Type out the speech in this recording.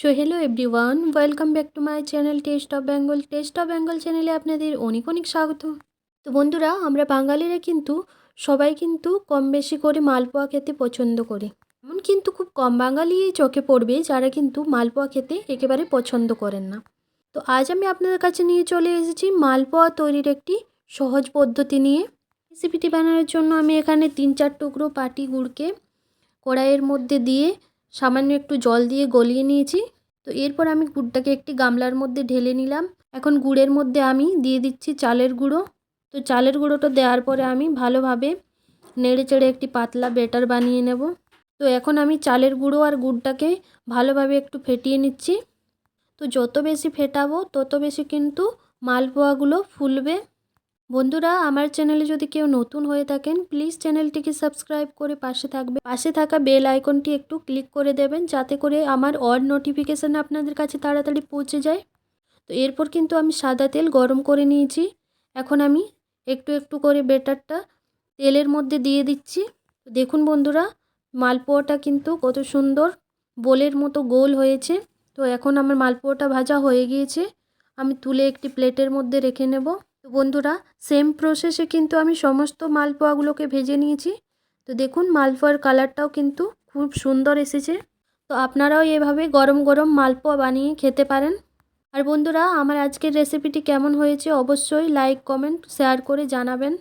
So hello everyone welcome back to my channel taste of Bengal taste of Bengal চ্যানেলে আপনাদের অনেক অনেক স্বাগত। তো বন্ধুরা, আমরা বাঙালিরা কিন্তু সবাই কিন্তু কম বেশি করে মালপোয়া খেতে পছন্দ করি। এমন কিন্তু খুব কম বাঙালি চোখে পড়বে যারা কিন্তু মালপোয়া খেতে একেবারে পছন্দ করেন না। তো আজ আমি আপনাদের কাছে নিয়ে চলে এসেছি মালপোয়া তৈরির একটি সহজ পদ্ধতি নিয়ে। রেসিপিটি বানানোর জন্য আমি এখানে তিন চার টুকরো পাটি গুড়কে কড়াইয়ের মধ্যে দিয়ে সামান্য একটু জল দিয়ে গলিয়ে নিয়েছি। তো এরপর আমি গুড়টাকে একটি গামলার মধ্যে ঢেলে নিলাম। এখন গুড়ের মধ্যে আমি দিয়ে দিচ্ছি চালের গুঁড়ো। তো চালের গুঁড়োটা দেওয়ার পরে আমি ভালোভাবে নেড়ে চেড়ে একটি পাতলা বেটার বানিয়ে নেব। তো এখন আমি চালের গুঁড়ো আর গুড়টাকে ভালোভাবে একটু ফেটিয়ে নিচ্ছি। তো যত বেশি ফেটাবো তত বেশি কিন্তু মালপোয়াগুলো ফুলবে। বন্ধুরা, আমার চ্যানেলে যদি কেউ নতুন হয়ে থাকেন প্লিজ চ্যানেলটিকে সাবস্ক্রাইব করে পাশে থাকবে। পাশে থাকা বেল আইকনটি একটু ক্লিক করে দেবেন, যাতে করে আমার অড নোটিফিকেশান আপনাদের কাছে তাড়াতাড়ি পৌঁছে যায়। তো এরপর কিন্তু আমি সাদা তেল গরম করে নিয়েছি। এখন আমি একটু একটু করে বেটারটা তেলের মধ্যে দিয়ে দিচ্ছি। দেখুন বন্ধুরা, মালপোয়াটা কিন্তু কত সুন্দর বোলের মতো গোল হয়েছে। তো এখন আমার মালপোয়াটা ভাজা হয়ে গিয়েছে। আমি তুলে একটি প্লেটের মধ্যে রেখে নেব। বন্ধুরা সেম প্রসেসে কিন্তু আমি সমস্ত মালপোয়াগুলোকে ভেজে নিয়েছি। তো দেখুন, মালপোয়ার কালারটাও কিন্তু খুব সুন্দর এসেছে। তো আপনারাও এভাবে গরম গরম মালপোয়া বানিয়ে খেতে পারেন। আর বন্ধুরা, আমার আজকের রেসিপিটি কেমন হয়েছে অবশ্যই লাইক কমেন্ট শেয়ার করে জানাবেন।